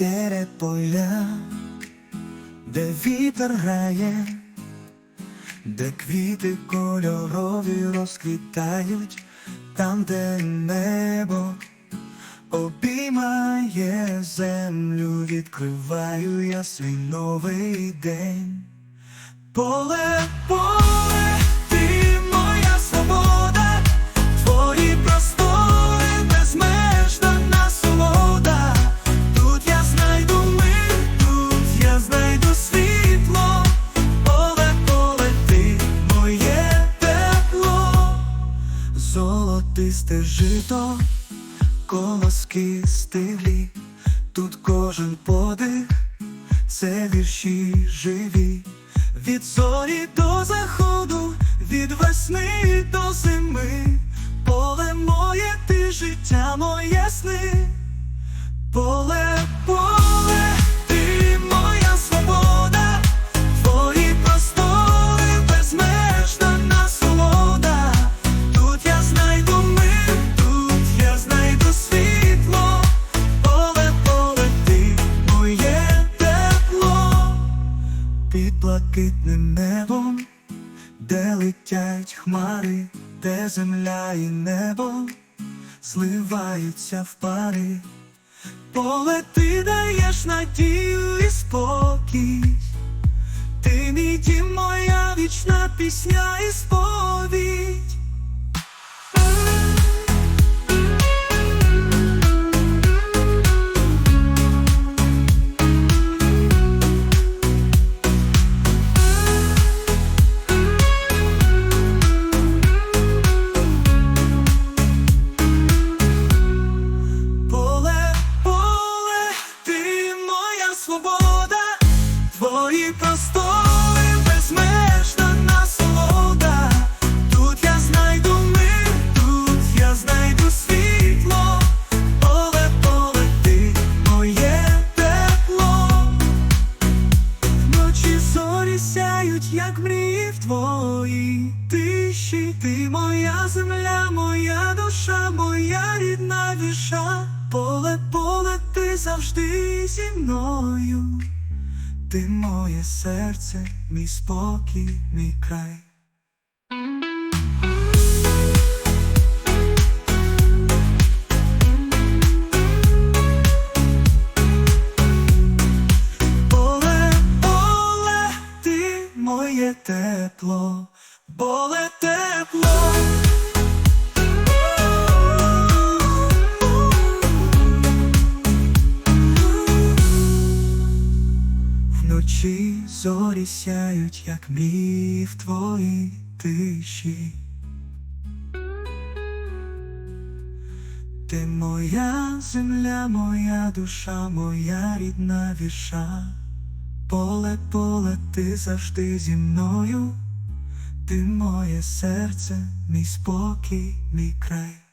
моє поля, де вітер грає, де квіти кольорові розквітають, там, де небо обіймає землю, відкриваю я свій новий день. Поле, поле, золотисте жито, колоски стиглі, тут кожен подих це вірші живі, від зорі до заходу, блакитним небом, де летять хмари, де земля і небо зливаються в пари. Поле ти даєш надію і спокій. Ти мій дім, моя вічна пісня і сповідь. Ти моя земля, моя душа, моя рідна віша. Поле, поле, ти завжди зі мною. Ти моє серце, мій спокій, мій край. Поле, поле, ти моє тепло, поле Вночі зорі сяють, як мій в твоїй тиші. Ти моя земля, моя душа, моя рідна віша. Поле, поле, ти завжди зі мною. Ти моє серце, мій спокій, мій край.